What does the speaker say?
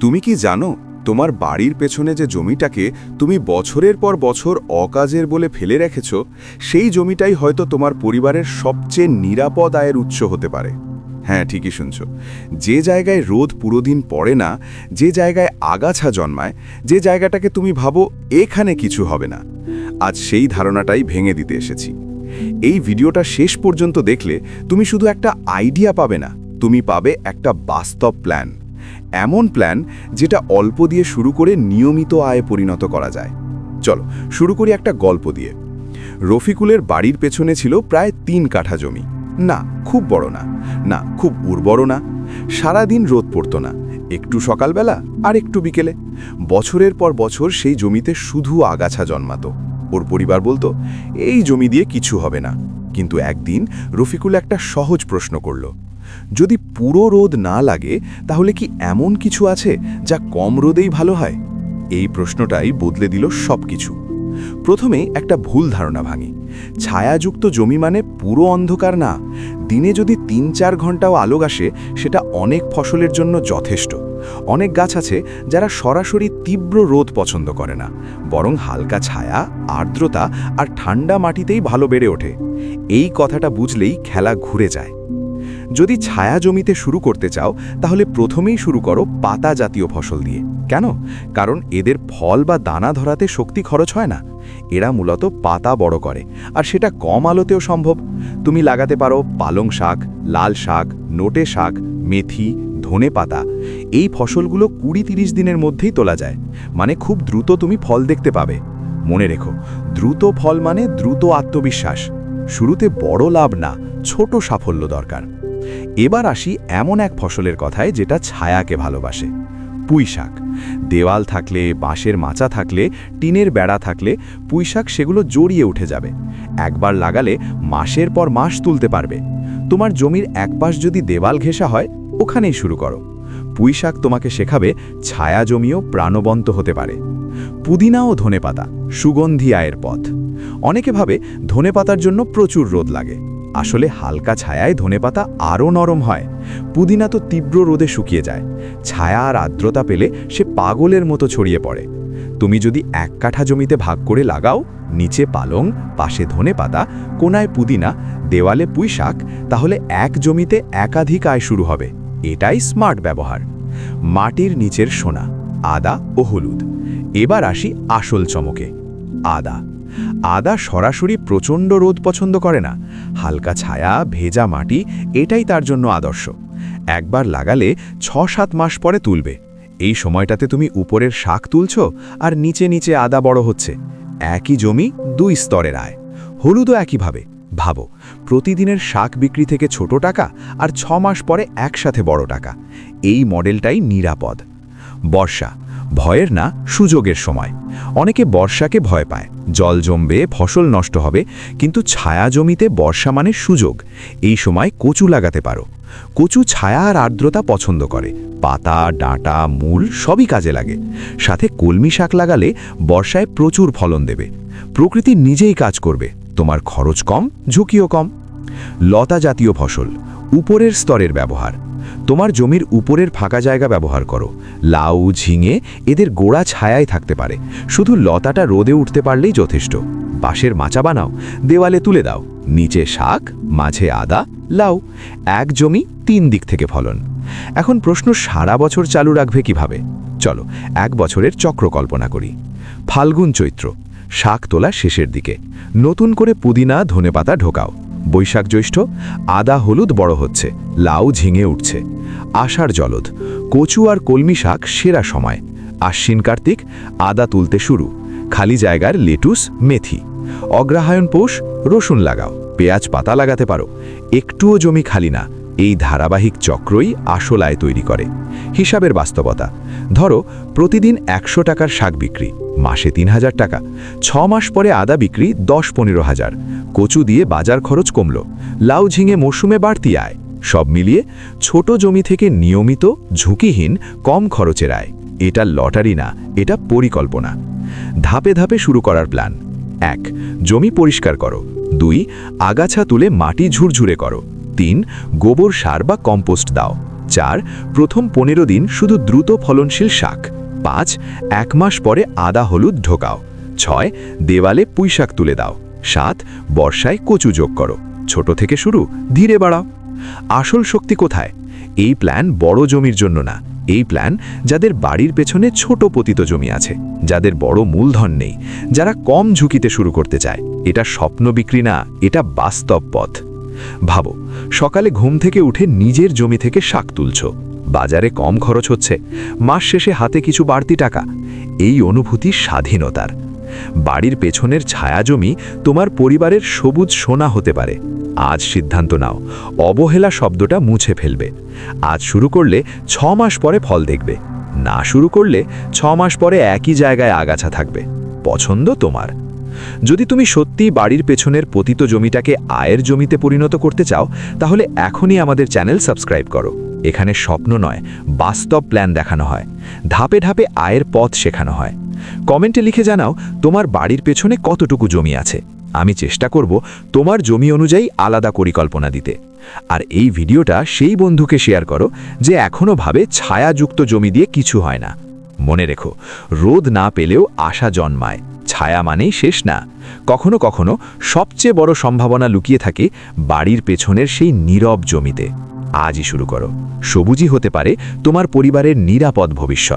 তুমি কি জানো, তোমার বাড়ির পেছনে যে জমিটাকে তুমি বছরের পর বছর অকাজের বলে ফেলে রেখেছ, সেই জমিটাই হয়তো তোমার পরিবারের সবচেয়ে নিরাপদ আয়ের উৎস হতে পারে। হ্যাঁ ঠিকই শুনছ। যে জায়গায় রোদ পুরোদিন পড়ে না, যে জায়গায় আগাছা জন্মায়, যে জায়গাটাকে তুমি ভাবো এখানে কিছু হবে না, আজ সেই ধারণাটাই ভেঙে দিতে এসেছি। এই ভিডিওটা শেষ পর্যন্ত দেখলে তুমি শুধু একটা আইডিয়া পাবে না, তুমি পাবে একটা বাস্তব প্ল্যান। এমন প্ল্যান যেটা অল্প দিয়ে শুরু করে নিয়মিত আয়ে পরিণত করা যায়। চলো, শুরু করি একটা গল্প দিয়ে। রফিকুলের বাড়ির পেছনে ছিল প্রায় তিন কাঠা জমি। না, খুব বড় না। না, খুব উর্বর না। সারাদিন রোদ পড়তো না। একটু সকালবেলা আর একটু বিকেলে। বছরের পর বছর সেই জমিতে শুধু আগাছা জন্মাতো। ওর পরিবার বলতো, এই জমি দিয়ে কিছু হবে না। কিন্তু একদিন রফিকুল একটা সহজ প্রশ্ন করল। যদি পুরো রোদ না লাগে, তাহলে কি এমন কিছু আছে যা কম রোদেই ভালো হয়? এই প্রশ্নটাই বদলে দিল সব কিছু প্রথমে একটা ভুল ধারণা ভাঙি। ছায়াযুক্ত জমি মানে পুরো অন্ধকার না। দিনে যদি তিন চার ঘন্টাও আলোক আসে, সেটা অনেক ফসলের জন্য যথেষ্ট। অনেক গাছ আছে যারা সরাসরি তীব্র রোদ পছন্দ করে না। বরং হালকা ছায়া, আর্দ্রতা আর ঠান্ডা মাটিতেই ভালো বেড়ে ওঠে। এই কথাটা বুঝলেই খেলা ঘুরে যায়। যদি ছায়া জমিতে শুরু করতে চাও, তাহলে প্রথমেই শুরু করো পাতা জাতীয় ফসল দিয়ে। কেন? কারণ এদের ফল বা দানা ধরাতে শক্তি খরচ হয় না। এরা মূলত পাতা বড় করে, আর সেটা কম আলোতেও সম্ভব। তুমি লাগাতে পারো পালং শাক, লাল শাক, নোটে শাক, মেথি, ধনে পাতা। এই ফসলগুলো কুড়ি তিরিশ দিনের মধ্যেই তোলা যায়। মানে খুব দ্রুত তুমি ফল দেখতে পাবে। মনে রেখো, দ্রুত ফল মানে দ্রুত আত্মবিশ্বাস। শুরুতে বড় লাভ না, ছোট সাফল্য দরকার। এবার আসি এমন এক ফসলের কথায় যেটা ছায়াকে ভালোবাসে। পুঁইশাক দেওয়াল থাকলে, বাঁশের মাচা থাকলে, টিনের বেড়া থাকলে পুঁইশাক সেগুলো জড়িয়ে উঠে যাবে। একবার লাগালে মাসের পর মাস তুলতে পারবে। তোমার জমির এক পাশ যদি দেওয়াল ঘেঁষা হয়, ওখানেই শুরু করো। পুঁইশাক তোমাকে শেখাবে ছায়া জমিও প্রাণবন্ত হতে পারে। পুদিনা ও ধনেপাতা, সুগন্ধি আয়ের পথ। অনেকে ভাবে ধনেপাতার জন্য প্রচুর রোদ লাগে। আসলে হালকা ছায়ায় ধনেপাতা আরও নরম হয়। পুদিনা তো তীব্র রোদে শুকিয়ে যায়। ছায়া আর আর্দ্রতা পেলে সে পাগলের মতো ছড়িয়ে পড়ে। তুমি যদি এক কাঠা জমিতে ভাগ করে লাগাও, নিচে পালং, পাশে ধনেপাতা, কোনায় পুদিনা, দেওয়ালে পুঁই শাক তাহলে এক জমিতে একাধিক আয় শুরু হবে। এটাই স্মার্ট ব্যবহার। মাটির নিচের সোনা, আদা ও হলুদ। এবার আসি আসল চমকে, আদা। আদা সরাসরি প্রচণ্ড রোদ পছন্দ করে না। হালকা ছায়া, ভেজা মাটি, এটাই তার জন্য আদর্শ। একবার লাগালে ছ সাত মাস পরে তুলবে। এই সময়টাতে তুমি উপরের শাক তুলছ আর নিচে নিচে আদা বড় হচ্ছে। একই জমি, দুই স্তরের আয়। হলুদও একইভাবে। ভাবো, প্রতিদিনের শাক বিক্রি থেকে ছোট টাকা আর ছ মাস পরে একসাথে বড় টাকা। এই মডেলটাই নিরাপদ। বর্ষা। ভয়ের না, সুযোগের সময়। অনেকে বর্ষাকে ভয় পায়। জল জমবে, ফসল নষ্ট হবে, কিন্তু ছায়া জমিতে বর্ষা মানে সুযোগ। এই সময় কচু লাগাতে পারো। কচু ছায়া আর আর্দ্রতা পছন্দ করে। পাতা, ডাঁটা, মূল সবই কাজে লাগে। সাথে কলমি শাক লাগালে বর্ষায় প্রচুর ফলন দেবে। প্রকৃতি নিজেই কাজ করবে। তোমার খরচ কম, ঝুঁকিও কম। লতা জাতীয় ফসল, উপরের স্তরের ব্যবহার। তোমার জমির উপরের ফাঁকা জায়গা ব্যবহার করো। লাউ, ঝিঙে এদের গোড়া ছায়ায় থাকতে পারে। শুধু লতাটা রোদে উঠতে পারলেই যথেষ্ট। বাঁশের মাচা বানাও, দেওয়ালে তুলে দাও। নিচে শাক, মাঝে আদা, লাউ। এক জমি তিন দিক থেকে ফলন। এখন প্রশ্ন সারা বছর চালু রাখবে কীভাবে? চলো, এক বছরের চক্র কল্পনা করি। ফাল্গুন চৈত্র, শাক তোলা শেষের দিকে। নতুন করে পুদিনা, ধনেপাতা ঢোকাও। বৈশাখ জ্যৈষ্ঠ, আদা হলুদ বড় হচ্ছে, লাউ ঝিঙে উঠছে। আষাঢ় জলদ, কচু আর কলমি শাক সেরা সময়। আশ্বিন কার্তিক, আদা তুলতে শুরু। খালি জায়গার লেটুস, মেথি। অগ্রহায়ণ পৌষ, রসুন লাগাও। পেঁয়াজ পাতা লাগাতে পারো। একটুও জমি খালি না। এই ধারাবাহিক চক্রই আসল আয় তৈরি করে। হিসাবের বাস্তবতা। ধরো, প্রতিদিন একশো টাকার শাক বিক্রি, মাসে তিন হাজার টাকা, ছ মাস পরে আদা বিক্রি দশ পনেরো হাজার। কচু দিয়ে বাজার খরচ কমল, লাউ ঝিঙে মরশুমে বাড়তি আয়। সব মিলিয়ে ছোট জমি থেকে নিয়মিত ঝুঁকিহীন কম খরচের আয়। এটা লটারি না, এটা পরিকল্পনা। ধাপে ধাপে শুরু করার প্ল্যান। এক, জমি পরিষ্কার করো। দুই, আগাছা তুলে মাটি ঝুরঝুরে করো। তিন গোবর সার বা কম্পোস্ট দাও। চার, প্রথম পনেরো দিন শুধু দ্রুত ফলনশীল শাক। পাঁচ, এক মাস পরে আদা, হলুদ ঢোকাও। ছয়, দেওয়ালে পুঁইশাক তুলে দাও। সাত, বর্ষায় কচু যোগ করো। ছোট থেকে শুরু, ধীরে বাড়াও। আসল শক্তি কোথায়? এই প্ল্যান বড় জমির জন্য না। এই প্ল্যান যাদের বাড়ির পেছনে ছোট পতিত জমি আছে, যাদের বড় মূলধন নেই, যারা কম ঝুঁকিতে শুরু করতে চায়। এটা স্বপ্ন বিক্রি না, এটা বাস্তব পথ। ভাবো, সকালে ঘুম থেকে উঠে নিজের জমি থেকে শাক তুলছ। বাজারে কম খরচ হচ্ছে। মাস শেষে হাতে কিছু বাড়তি টাকা। এই অনুভূতি স্বাধীনতার। বাড়ির পেছনের ছায়া জমি তোমার পরিবারের সবুজ সোনা হতে পারে। আজ সিদ্ধান্ত নাও, অবহেলা শব্দটা মুছে ফেলবে। আজ শুরু করলে ছ মাস পরে ফল দেখবে। না শুরু করলে ছ মাস পরে একই জায়গায় আগাছা থাকবে। পছন্দ তোমার। যদি তুমি সত্যি বাড়ির পেছনের পতিত জমিটাকে আয়ের জমিতে পরিণত করতে চাও, তাহলে এখনই আমাদের চ্যানেল সাবস্ক্রাইব করো। এখানে স্বপ্ন নয়, বাস্তব প্ল্যান দেখানো হয়। ধাপে ধাপে আয়ের পথ শেখানো হয়। কমেন্টে লিখে জানাও, তোমার বাড়ির পেছনে কতটুকু জমি আছে? আমি চেষ্টা করব তোমার জমি অনুযায়ী আলাদা পরিকল্পনা দিতে। আর এই ভিডিওটা সেই বন্ধুকে শেয়ার করো, যে এখনও ভাবে ছায়াযুক্ত জমি দিয়ে কিছু হয় না। মনে রেখো, রোদ না পেলেও আশা জন্মায়। ছায়া মানেই শেষ না। কখনো কখনো সবচেয়ে বড় সম্ভাবনা লুকিয়ে থাকে বাড়ির পেছনের সেই নীরব জমিতে। আজই শুরু করো। সবুজই হতে পারে তোমার পরিবারের নিরাপদ ভবিষ্যৎ।